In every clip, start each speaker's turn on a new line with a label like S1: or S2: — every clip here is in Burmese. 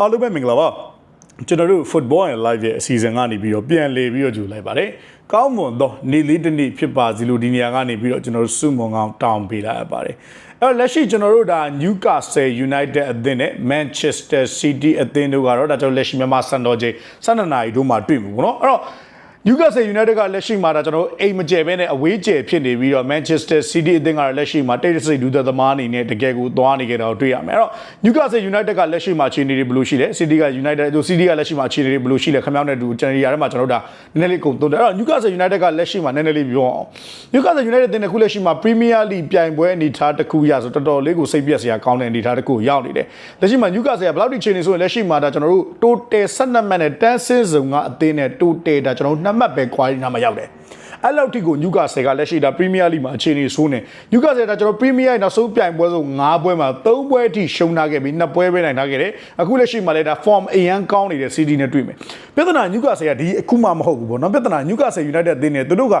S1: အားလုံးပဲမင်္ဂလာပါကျွန်တော်တို့ football and live ရဲ့အစီအစဉ်ကနေပြီးတော့ပြန်လေပြီးတော့ကြိုလိုက်ပါတယ်ကောင်းမွန်သောနေ့လေးတစ်နေ့ဖြစ်ပါစီလို့ဒီနေရာကနေပြီးတော့ကျွန်တော်တို့စုမုံကောင်းတောင်းပေးလိုက်ရပါတယ်အဲ့တော့လက်ရှိကျွန်တော်တို့ဒါ Newcastle United အသင်းနဲ့ Manchester City အသင်းတို့ကတော့ဒါကျွန်တော်လက်ရှိမြန်မာစံတော်ချိန်12နာရီတို့မှာတွေ့မှာပေါ့နော်အဲ့တော့ Newcastle United ကလက်ရှိမှာဒါကျွန်တော်အိမ်မကျဲပဲနဲ့အဝေးကျဲဖြစ်နေပြီးတော့ Manchester City အသင်းကလက်ရှိမှာတိတ်တဆိတ်ဒူသက်သမားအနေနဲ့တကယ်ကိုသွားနေကြတာကိုတွေ့ရမယ်အဲ့တော့ Newcastle United ကလက်ရှိမှာအခြေအနေတွေဘယ်လိုရှိလဲ City က United တို့ City ကလက်ရှိမှာအခြေအနေတွေဘယ်လိုရှိလဲခင်ဗျားတို့နဲ့တူကျွန်တော်ရထဲမှာကျွန်တော်တို့ဒါနည်းနည်းလေးကုန်သွန်းတယ်အဲ့တော့ Newcastle United ကလက်ရှိမှာနည်းနည်းလေးပြောအောင် Newcastle United အသင်းကခုလက်ရှိမှာ Premier League ပြိုင်ပွဲအနေထားတစ်ခုရဆိုတော်တော်လေးကိုစိတ်ပြက်စရာကောင်းတဲ့အနေထားတစ်ခုရောက်နေတယ်လက်ရှိမှာ Newcastle ကဘယ်လောက်ထိအခြေအနေဆိုရင်လက်ရှိမှာဒါကျွန်တော်တို့ total 12မှတ်နဲ့10ဆင်းစုံကအသင်းနဲ့ total ဒါကျွန်တော်တို့2မှတ်ပဲ quality နာမှာရောက်တယ် အဲ့လောက်ထိကိုနျူကာဆယ်ကလက်ရှိဒါပရီးမီးယားလိမှာအခြေအနေဆိုးနေနျူကာဆယ်ကကျွန်တော်ပရီးမီးယားရဲ့နောက်ဆုံးပြိုင်ပွဲဆုံး9ပွဲမှာ3ပွဲအထိရှုံးထားခဲ့ပြီး2ပွဲပဲနိုင်ထားခဲ့တယ်အခုလက်ရှိမှာလည်းဒါ form အရန်ကောင်းနေတဲ့ CD နဲ့တွေ့မယ်ပြဿနာနျူကာဆယ်ကဒီအခုမှမဟုတ်ဘူးပေါ့နော်ပြဿနာနျူကာဆယ် United အသင်းနဲ့သူတို့ကဥ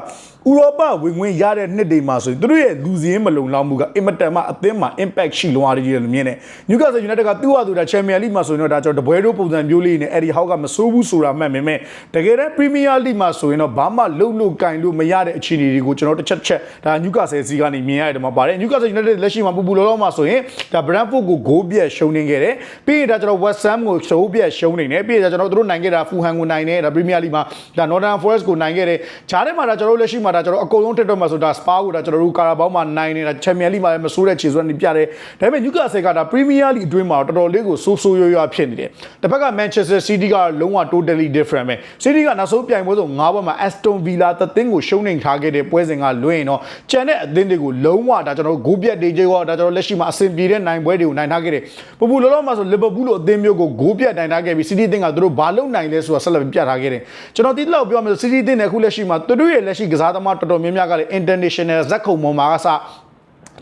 S1: ရောပဝင်ဝင်ရတဲ့နှစ်တွေမှာဆိုရင်သူတို့ရဲ့လူစည်းမလုံလောက်မှုကအင်မတန်မှအသင်းမှာ impact ရှိလွန်အားကြီးတယ်လို့မြင်တယ်နျူကာဆယ် United ကသူ့ဟာသူဒါ Champions League မှာဆိုရင်တော့ဒါကျွန်တော်တပွဲတို့ပုံစံမျိုးလေးနဲ့အဲ့ဒီဟောက်ကမစိုးဘူးဆိုတာမှတ်ပေမဲ့တကယ်တမ်း Premier League မှာဆိုရင်တော့ဘာမှလုံလို့ကင်လို့မရတဲ့အခြေအနေတွေကိုကျွန်တော်တစ်ချက်ချက်ဒါနျူကာဆယ်စီကနေမြင်ရတယ်မှာပါတယ်နျူကာဆယ် United လက်ရှိမှာပူပူလောလောမှာဆိုရင်ဒါ Brentford ကိုဂိုးပြက်ရှုံးနေခဲ့တယ်ပြီးရင်ဒါကျွန်တော် West Ham ကိုရှုံးပြက်ရှုံးနေတယ်ပြီးရင်ဒါကျွန်တော်တို့နိုင်ခဲ့တာ Fulham ကိုနိုင်တယ်ဒါ Premier League မှာဒါ Northern Forest ကိုနိုင်ခဲ့တယ်ဂျားထဲမှာဒါကျွန်တော်တို့လက်ရှိမှာဒါကျွန်တော်အကုန်လုံးတက်တော့မှာဆိုဒါ Spa ကိုဒါကျွန်တော်တို့ Carabao မှာနိုင်နေတာ Champions League မှာလည်းမဆိုးတဲ့ခြေစွမ်းတွေပြတယ်ဒါပေမဲ့ Newcastle ကဒါ Premier League အတွင်းမှာတော်တော်လေးကိုဆိုးဆိုးရွားရွားဖြစ်နေတယ်တစ်ဖက်က Manchester City ကလုံးဝ totally different ပဲ City ကနောက်ဆုံးပြိုင်ပွဲဆုံး၅ပွဲမှာ Aston Villa တသင်းကိုရှုံးနေထားခဲ့တဲ့ပွဲစဉ်ကလွှဲရင်တော့ကျန်တဲ့အသင်းတွေကိုလုံးဝဒါကျွန်တော်တို့ဂိုးပြတ်တွေကြောဒါကျွန်တော်လက်ရှိမှာအဆင်ပြေတဲ့နိုင်ပွဲတွေကိုနိုင်ထားခဲ့တယ်ပူပူလောလောမှာဆို Liverpool လိုအသင်းမျိုးကိုဂိုးပြတ်နိုင်ထားခဲ့ပြီး City အသင်းကသူတို့ဘာလုပ်နိုင်လဲဆိုတာဆက်လက်ပြထားခဲ့တယ်ကျွန်တော်တိတိလောက်ပြောမယ်ဆို City အသင်းနဲ့အခုလက်ရှိမှာသူတို့ရဲ့လက်ရှိကစားသမားတော်တော်များများကလည်း international ဇက်ခုံပေါ်မှာကစ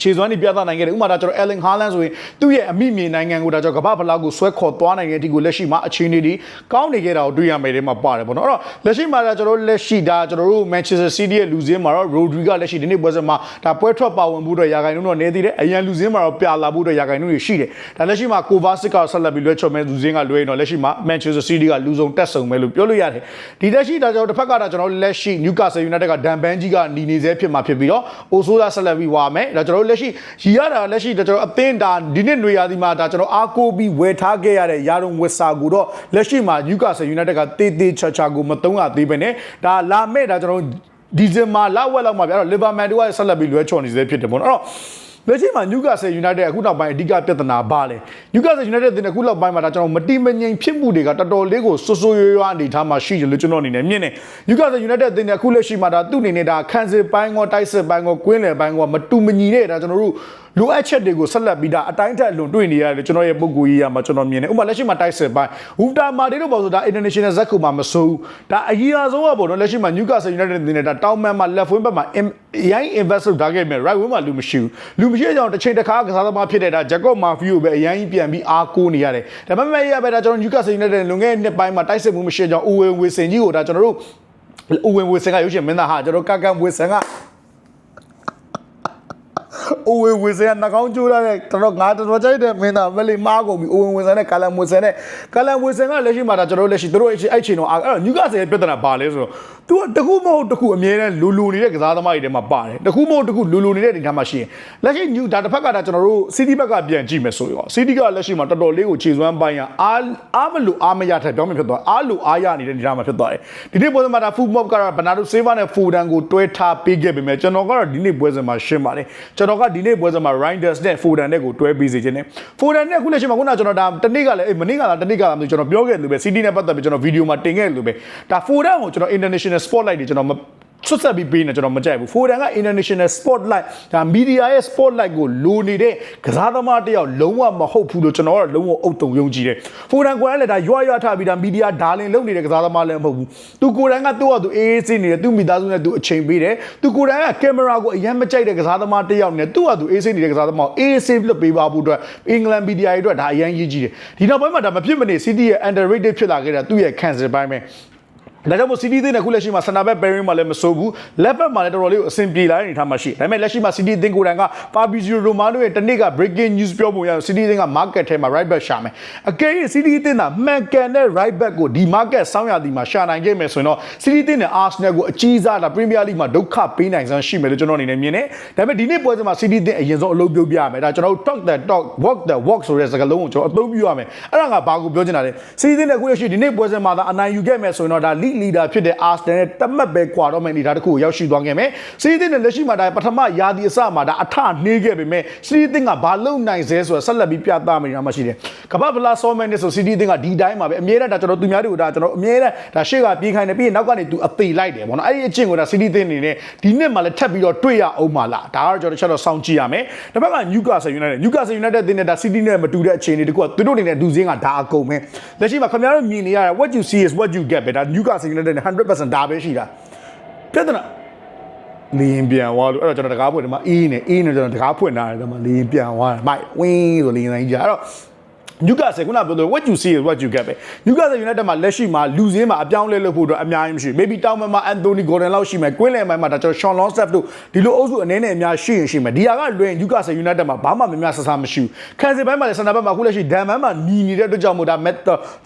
S1: ခြေစွမ်းတွေပြသနိုင်ခဲ့တယ်ဥပမာဒါကျွန်တော် Erling Haaland ဆိုရင်သူ့ရဲ့အမိမြေနိုင်ငံကိုဒါကျွန်တော်ကမ္ဘာဖလားကိုဆွဲခေါ်သွားနိုင်တဲ့အထိကိုလက်ရှိမှာအခြေအနေတွေကောင်းနေခဲ့တာကိုတွေ့ရမယ်တဲ့မှာပါတယ်ပေါ့နော်အဲ့တော့လက်ရှိမှာဒါကျွန်တော်တို့လက်ရှိဒါကျွန်တော်တို့ Manchester City ရဲ့လူစင်းမှာတော့ Rodri ကလက်ရှိဒီနေ့ပွဲစဉ်မှာဒါပွဲထွက်ပါဝင်မှုအတွက်ရာဂိုင်နှုန်းတော့နေသေးတယ်အရန်လူစင်းမှာတော့ပြလာမှုအတွက်ရာဂိုင်နှုန်းတွေရှိတယ်ဒါလက်ရှိမှာ Kovacic ကဆက်လက်ပြီးလွှဲချော်မဲ့လူစင်းကလွှဲရင်တော့လက်ရှိမှာ Manchester City ကလူဆုံးတက်ဆုံမဲ့လို့ပြောလို့ရတယ်ဒီလက်ရှိဒါကျွန်တော်တစ်ဖက်ကဒါကျွန်တော်လက်ရှိ Newcastle United ကဒန်ဘန်ကြီးကနီနေစေဖြစ်မှာဖြစ်ပြီးတော့ Osola ဆက်လက်ပြီးဝါမယ်ဒါကျွန်တော်တို့လက်ရှိရီရတာလက်ရှိကျွန်တော်အသင်းဒါဒီနှစ်ຫນွေရာသီမှာဒါကျွန်တော်အားကိုးပြီးဝယ်ထားခဲ့ရတဲ့ယာရုံဝစ်စာကိုတော့လက်ရှိမှာ Newcastle United ကတေးသေးချာချာကိုမတုံးရသေးပဲနဲ့ဒါလာမဲ့ဒါကျွန်တော်ဒီဇင်ဘာလဝက်လောက်မှာပြတော့ Liverpool တို့ကဆက်လက်ပြီးလွဲချော်နေစေဖြစ်တယ်ပေါ့နော်အဲ့တော့ လက်ရှိမှာ Newcastle United အခုနောက်ပိုင်းအဓိကပြဿနာဘာလဲ Newcastle United တင်အခုနောက်ပိုင်းမှာဒါကျွန်တော်မတိမငြိမ်ဖြစ်မှုတွေကတော်တော်လေးကိုဆွဆွရွရွအနေထားမှာရှိတယ်လို့ကျွန်တော်အနေနဲ့မြင်တယ် Newcastle United တင်အခုလက်ရှိမှာဒါသူ့အနေနဲ့ဒါခန်းစစ်ပိုင်းကောတိုက်စစ်ပိုင်းကောကွင်းလယ်ပိုင်းကောမတူမညီတဲ့ဒါကျွန်တော်တို့ လိုအပ်ချက်တွေကိုဆက်လက်ပြီးဒါအတိုင်းထက်လွန်တွေ့နေရတယ်ကျွန်တော်ရဲ့ပုံကိုကြီးရမှာကျွန်တော်မြင်တယ်ဥပမာလက်ရှိမှာတိုက်စစ်ပိုင်းဝူတာမာဒီတို့ပေါ့ဆိုဒါ international ဇက်ကူမှာမစိုးဘူးဒါအကြီးအဆုံးကပေါ့နော်လက်ရှိမှာ Newcastle United တင်နေတာတောင်းမန်မှာ left wing ဘက်မှာရိုင်း invest လုပ်ထားခဲ့မယ် right wing မှာလူမရှိဘူးလူမရှိတဲ့ကြောင့်တစ်ချိန်တစ်ခါကစားသမားဖြစ်တဲ့ဒါ Jacob Murphy ကိုပဲအရင်ပြန်ပြီးအားကိုးနေရတယ်ဒါပေမဲ့ရပဲဒါကျွန်တော် Newcastle United လွန်ခဲ့တဲ့နှစ်ပိုင်းမှာတိုက်စစ်မှုမရှိတဲ့ကြောင့်ဦးဝေဝေစင်ကြီးကိုဒါကျွန်တော်တို့ဦးဝေဝေစင်ကရုပ်ရှင်မင်းသားဟာကျွန်တော်ကကဝေစင်က အိုဝင်ဝေစင်ကနှကောင်းကျိုးလာတဲ့ကျွန်တော်ငါတော်တော်ကြိုက်တဲ့မင်းသားမလေးမားကုန်ပြီအိုဝင်ဝေစင်နဲ့ကာလန်ဝေစင်နဲ့ကာလန်ဝေစင်ကလက်ရှိမှာဒါကျွန်တော်တို့လက်ရှိတို့အဲ့အဲ့ချိန်တော့အဲ့တော့ညူကာဆယ်ရဲ့ပြဿနာဘာလဲဆိုတော့ तू ကတခုမဟုတ်တခုအမြဲတမ်းလူလူနေတဲ့ကစားသမားတွေထဲမှာပါတယ်တခုမဟုတ်တခုလူလူနေတဲ့အနေထားမှာရှိရင်လက်ရှိညူဒါတစ်ဖက်ကဒါကျွန်တော်တို့စီးတီးဘက်ကပြန်ကြည့်မယ်ဆိုရောစီးတီးကလက်ရှိမှာတော်တော်လေးကိုခြေစွမ်းပိုင်းကအားအားမလို့အားမရထက်ပြောင်းမဖြစ်သွားအားလို့အားရနေတဲ့အနေထားမှာဖြစ်သွားတယ်ဒီနေ့ပွဲစဉ်မှာဒါဖူမော့ကတော့ဘနာဒိုဆေးဗာနဲ့ဖူဒန်ကိုတွဲထားပေးခဲ့ပေမဲ့ကျွန်တော်ကတော့ဒီနေ့ပွဲစဉ်မှာရှင်းပါတယ်ကျွန်တော်ကဒီနေ့ပွဲစဉ်မှာ Reinders နဲ့ Foden နဲ့ကိုတွဲပေးစေခြင်းနဲ့ Foden နဲ့ခုလက်ရှိမှာခုနကကျွန်တော်ဒါတနေ့ကလည်းအေးမနေ့ကလားတနေ့ကလားမသိကျွန်တော်ပြောခဲ့လို့ပဲ CD နဲ့ပတ်သက်ပြီးကျွန်တော်ဗီဒီယိုမှာတင်ခဲ့လို့ပဲဒါ Foden ကိုကျွန်တော် international spotlight တွေကျွန်တော် ဆွတ်ဆက်ပြီးပေးနေကျွန်တော်မကြိုက်ဘူး Foden က international spotlight ဒါ media ရဲ့ spotlight ကိုလိုနေတဲ့ကစားသမားတယောက်လုံးဝမဟုတ်ဘူးလို့ကျွန်တော်ကလုံးဝအုတ်တုံယုံကြည်တယ် Foden ကိုယ်လည်းဒါရွရွထားပြီးဒါ media darling လုပ်နေတဲ့ကစားသမားလည်းမဟုတ်ဘူးသူကိုယ်တိုင်ကသူ့ဟာသူအေးအေးဆေးနေတယ်သူ့မိသားစုနဲ့သူအချိန်ပေးတယ်သူကိုယ်တိုင်ကကင်မရာကိုအရင်မကြိုက်တဲ့ကစားသမားတယောက်နဲ့သူ့ဟာသူအေးဆေးနေတဲ့ကစားသမားကိုအေးအေးဆေးလွတ်ပေးပါဖို့အတွက်အင်္ဂလန် media တွေအတွက်ဒါအရင်ရေးကြည့်တယ်ဒီနောက်ပိုင်းမှာဒါမဖြစ်မနေ City ရဲ့ underrated ဖြစ်လာခဲ့တာသူ့ရဲ့ cancel ပိုင်းပဲ ဒါကြောင့်မို့ CD သင်းနဲ့ခုလက်ရှိမှာ center back pairing မှာလည်းမစိုးဘူး left back မှာလည်းတော်တော်လေးကိုအဆင်ပြေလာတဲ့အနေအထားမှာရှိဒါပေမဲ့လက်ရှိမှာ CD သင်းကိုယ်တိုင်က Fabrizio Romano ရဲ့တနေ့က breaking news ပြောပုံရအောင် CD သင်းက market ထဲမှာ right back ရှာမယ်အကယ်၍ CD သင်းကမှန်ကန်တဲ့ right back ကိုဒီ market ဆောင်းရာသီမှာရှာနိုင်ခဲ့မယ်ဆိုရင်တော့ CD သင်းနဲ့ Arsenal ကိုအကြီးစားတာ Premier League မှာဒုက္ခပေးနိုင်စမ်းရှိမယ်လို့ကျွန်တော်အနေနဲ့မြင်တယ်ဒါပေမဲ့ဒီနေ့ပွဲစဉ်မှာ CD သင်းအရင်ဆုံးအလုပ်ပြုတ်ပြရမယ်ဒါကျွန်တော်တို့ talk the talk walk the walk ဆိုတဲ့စကားလုံးကိုကျွန်တော်အသုံးပြုရမယ်အဲ့ဒါကဘာကိုပြောချင်တာလဲ CD သင်းနဲ့ခုလက်ရှိဒီနေ့ပွဲစဉ်မှာသာအနိုင်ယူခဲ့မယ်ဆိုရင်တော့ဒါ league leader ဖြစ်တဲ့ Arsenal နဲ့တမတ်ပဲကွာတော့မယ့်အနေအထားတစ်ခုကိုရောက်ရှိသွားခဲ့မယ်။ CD နဲ့လက်ရှိမှာဒါပထမရာသီအစမှာဒါအထနှေးခဲ့ပေမဲ့ CD ကဘာလုံနိုင်စဲဆိုတာဆက်လက်ပြီးပြသမိနေတာမှရှိတယ်။ကမ္ဘာဗလာဆောမန်နဲ့ဆို CD ကဒီတိုင်းမှာပဲအမြဲတမ်းဒါကျွန်တော်သူများတွေကိုဒါကျွန်တော်အမြဲတမ်းဒါရှေ့ကပြေးခိုင်းနေပြီးရင်နောက်ကနေသူအသေးလိုက်တယ်ပေါ့နော်။အဲ့ဒီအချင်းကိုဒါ CD အနေနဲ့ဒီနှစ်မှာလည်းထပ်ပြီးတော့တွေ့ရအောင်ပါလား။ဒါကတော့ကျွန်တော်တစ်ချက်တော့စောင့်ကြည့်ရမယ်။တစ်ဘက်က Newcastle United Newcastle United တင်းနဲ့ဒါ CD နဲ့မတူတဲ့အခြေအနေတခုကသူတို့အနေနဲ့ဒူစင်းကဒါအကုန်ပဲ။လက်ရှိမှာခင်ဗျားတို့မြင်နေရတဲ့ what you see is what you get ပဲဒါ Newcastle United နဲ့100%ဒါပဲရှိတာ။ပြဿနာလင်းပြန်သွားလို့အဲ့တော့ကျွန်တော်တကားဖွင့်တယ်မှာအေးနေအေးနေကျွန်တော်တကားဖွင့်ထားတယ်ဒီမှာလင်းပြန်သွားတယ်မိုက်ဝင်းဆိုလင်းတိုင်းကြီးအဲ့တော့ Newcastle ခုနပြောလို့ what you see is what you get ပဲ Newcastle United မှာလက်ရှိမှာလူစင်းမှာအပြောင်းလဲလုပ်ဖို့အတွက်အများကြီးမရှိဘူး maybe တောင်မှာ Anthony Gordon လောက်ရှိမယ်ကွင်းလယ်ပိုင်းမှာဒါကျွန်တော် Sean Longstaff တို့ဒီလိုအုပ်စုအနေနဲ့အများရှိရင်ရှိမယ်ဒီဟာကလွင် Newcastle United မှာဘာမှမများဆဆမရှိဘူးခံစစ်ပိုင်းမှာလည်းစနဘက်မှာခုလက်ရှိဒန်မန်မှာညီနေတဲ့အတွက်ကြောင့်မို့ဒါ Met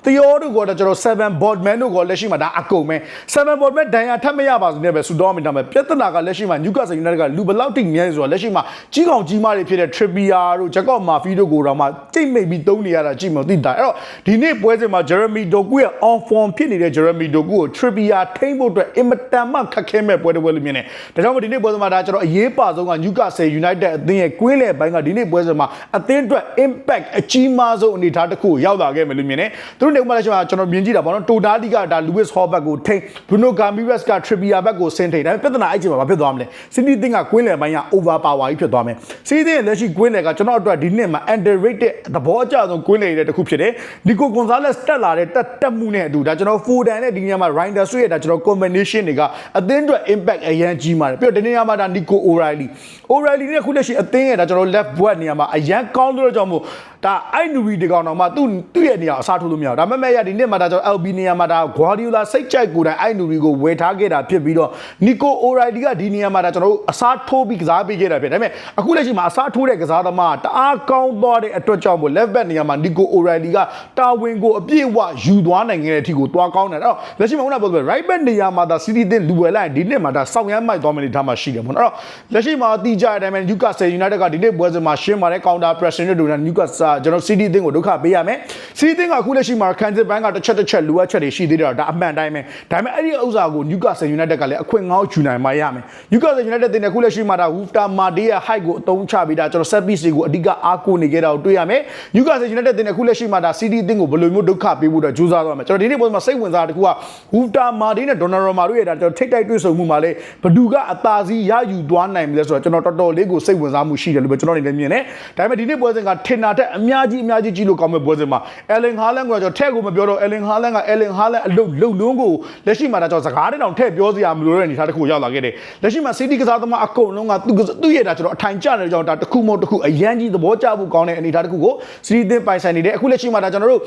S1: Theo တို့ကတော့ကျွန်တော်7 Boardman တို့ကလက်ရှိမှာဒါအကုန်ပဲ7 Boardman ဒန်ရထပ်မရပါဘူးနဲ့ပဲဆူတော့မိတာမယ်ပြဿနာကလက်ရှိမှာ Newcastle United ကလူဘလောက်တိမြဲဆိုတာလက်ရှိမှာကြီးကောင်ကြီးမားတွေဖြစ်တဲ့ Trippier တို့ Jacob Murphy တို့ကိုတော့မှတိတ်မိတ်ပြီးသုံးနေရတာကြည့်မသိတာအဲ့တော့ဒီနေ့ပွဲစဉ်မှာ Jeremy Doku ရဲ့ on form ဖြစ်နေတဲ့ Jeremy Doku ကို Trippier ထိမ့်ဖို့အတွက်အင်မတန်မှခက်ခဲမဲ့ပွဲတစ်ပွဲလို့မြင်တယ်ဒါကြောင့်မို့ဒီနေ့ပွဲစဉ်မှာဒါကျွန်တော်အရေးပါဆုံးက Newcastle United အသင်းရဲ့ကွင်းလယ်ပိုင်းကဒီနေ့ပွဲစဉ်မှာအသင်းအတွက် impact အကြီးမားဆုံးအနေအထားတစ်ခုကိုရောက်လာခဲ့မယ်လို့မြင်တယ်သူတို့နေမှာလည်းကျွန်တော်မြင်ကြည့်တာပေါ့နော် Totali ကဒါ Lewis Hall ဘက်ကိုထိမ့် Bruno Gambires က Trippier ဘက်ကိုဆင်းထိမ့်ဒါပေမဲ့ပြဿနာအဲ့ချိန်မှာမဖြစ်သွားမလဲ City သင်းကကွင်းလယ်ပိုင်းက over power ကြီးဖြစ်သွားမယ် City သင်းရဲ့လက်ရှိကွင်းလယ်ကကျွန်တော်အတွက်ဒီနှစ်မှာ underrated သဘောအကျဆုံးကွင်းလယ်ရဲ့တစ်ခုဖြစ်တယ် Nico Gonzalez တက်လာတဲ့တက်တက်မှုနဲ့အတူဒါကျွန်တော် Foden နဲ့ဒီနေရာမှာ Reinders ရဲ့ဒါကျွန်တော် combination တွေကအသင်းအတွက် impact အရန်ကြီးပါတယ်ပြီးတော့ဒီနေရာမှာဒါ Nico O'Reilly O'Reilly နဲ့ခုလက်ရှိအသင်းရဲ့ဒါကျွန်တော် left back နေရာမှာအရန်ကောင်းလို့ကြောင့်မို့ဒါအိုက်နူရီဒီကောင်တော့မှသူ့သူ့ရဲ့နေရာအစားထိုးလို့မရဘူးဒါပေမဲ့ရဒီနေ့မှာဒါကျွန်တော် LB နေရာမှာဒါ Guardiola စိတ်ကြိုက်ကိုယ်တိုင်အိုက်နူရီကိုဝယ်ထားခဲ့တာဖြစ်ပြီးတော့ Nico O'Reilly ကဒီနေရာမှာဒါကျွန်တော်တို့အစားထိုးပြီးကစားပေးခဲ့တာဖြစ်ဒါပေမဲ့အခုလက်ရှိမှာအစားထိုးတဲ့ကစားသမားတအားကောင်းသွားတဲ့အတွက်ကြောင့်မို့ left back နေရာမှာ Nico O'Reilly ကတာဝန်ကိုအပြည့်အဝယူသွားနိုင်ခဲ့တဲ့အထိကိုသွားကောင်းတယ်အဲ့တော့လက်ရှိမှာခုနကပြောသလို right back နေရာမှာဒါ City တင်လူဝယ်လိုက်ဒီနေ့မှာဒါစောင့်ရမ်းမိုက်သွားမယ်နေထားမှာရှိတယ်ပေါ့နော်အဲ့တော့လက်ရှိမှာတီးကြတဲ့အတိုင်းပဲ Newcastle United ကဒီနေ့ပွဲစဉ်မှာရှင်းပါတယ် counter pressing တွေဒူတာ Newcastle ကျွန်တော် City တင်ကိုဒုက္ခပေးရမယ် City တင်ကအခုလက်ရှိမှာခံစစ်ပိုင်းကတစ်ချက်တစ်ချက်လိုအပ်ချက်တွေရှိသေးတယ်ဒါအမှန်တိုင်းပဲဒါပေမဲ့အဲ့ဒီဥစ္စာကို Newcastle United ကလည်းအခွင့်ငေါ့ယူနိုင်မှရမယ် Newcastle United တင်အခုလက်ရှိမှာဒါ Wolfter Madi ရဲ့ height ကိုအသုံးချပြီးဒါကျွန်တော် set piece တွေကိုအဓိကအားကိုးနေကြတာကိုတွေ့ရမယ် Newcastle United တင်အခုလက်ရှိမှာဒါ City တင်ကိုဘယ်လိုမျိုးဒုက္ခပေးဖို့တော့ကြိုးစားသွားမယ်ကျွန်တော်ဒီနေ့ပွဲမှာစိတ်ဝင်စားတာတခုက Wolfter Madi နဲ့ Donnarumma တို့ရဲ့ဒါကျွန်တော်ထိတ်တိုက်တွေ့ဆုံမှုမှာလေဘဒူကအသာစီးရယူသွားနိုင်ပြီလဲဆိုတော့ကျွန်တော်တော်တော်လေးကိုစိတ်ဝင်စားမှုရှိတယ်လို့ပဲကျွန်တော်အနေနဲ့မြင်တယ်ဒါပေမဲ့ဒီနေ့ပွဲစဉ်ကထင်တာတက်အများကြီးအများကြီးကြည့်လို့ကောင်းမဲ့ပွဲစဉ်မှာ Erling Haaland ကကျွန်တော်ထည့်ကိုမပြောတော့ Erling Haaland က Erling Haaland အလုတ်လုံလုံးကိုလက်ရှိမှာဒါကျွန်တော်စကားတဲ့တောင်ထည့်ပြောစရာမလိုတဲ့အနေအထားတစ်ခုရောက်လာခဲ့တယ်လက်ရှိမှာ City ကစားသမားအကုန်လုံးကသူသူ့ရဲ့ဒါကျွန်တော်အထိုင်ကျနေတဲ့ကြောင့်ဒါတစ်ခုမဟုတ်တစ်ခုအရန်ကြီးသဘောကျဖို့ကောင်းတဲ့အနေအထားတစ်ခုကို City သင်းပိုင်ဆိုင်နေတယ်အခုလက်ရှိမှာဒါကျွန်တော်တို့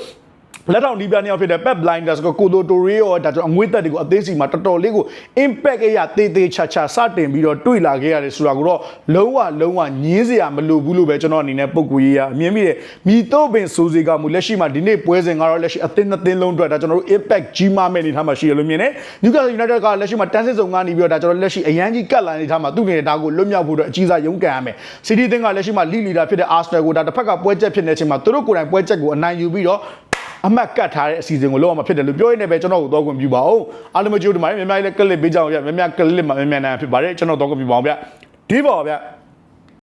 S1: လက်ထောင်ဒီပြနှစ်ယောက်ဖြစ်တဲ့ Pep Blinders ကကိုလိုတိုရီရောဒါကျွန်တော်အငွေးသက်တွေကိုအသေးစီမှာတော်တော်လေးကို impact ရတေးသေးချာချာစတင်ပြီးတော့တွေ့လာခဲ့ရတယ်ဆိုတာကိုတော့လုံးဝလုံးဝညင်းစရာမလိုဘူးလို့ပဲကျွန်တော်အနေနဲ့ပုံကူရေးရအမြင်မိတယ်မိတော့ပင်စိုးစေကမူလက်ရှိမှာဒီနေ့ပွဲစဉ်ကတော့လက်ရှိအသင်းနှစ်သင်းလုံးအတွက်ဒါကျွန်တော်တို့ impact ကြီးမားမဲ့အနေထားမှာရှိရလို့မြင်တယ် Newcastle United ကလက်ရှိမှာတန်းစစ်စုံကနေပြီးတော့ဒါကျွန်တော်လက်ရှိအရန်ကြီးကတ်လာနေထားမှာသူ့နေတဲ့ဒါကိုလွတ်မြောက်ဖို့အတွက်အကြီးစားရုန်းကန်ရမယ် City သင်းကလက်ရှိမှာ lead leader ဖြစ်တဲ့ Arsenal ကိုဒါတစ်ဖက်ကပွဲချက်ဖြစ်နေချိန်မှာသူတို့ကိုယ်တိုင်ပွဲချက်ကိုအနိုင်ယူပြီးတော့ အမှတ်ကတ်ထားတဲ့အစီအစဉ်ကိုလောက်အောင်မဖြစ်တယ်လို့ပြောရင်းနဲ့ပဲကျွန်တော်ကိုတော့ခွင့်ပြုပါအောင်အားလုံးမကြိုးဒီမှာများများလေးကလစ်ပေးကြအောင်ဗျများများကလစ်မှာများများနိုင်ဖြစ်ပါတယ်ကျွန်တော်တော့ခွင့်ပြုပါအောင်ဗျဒီပါဗျ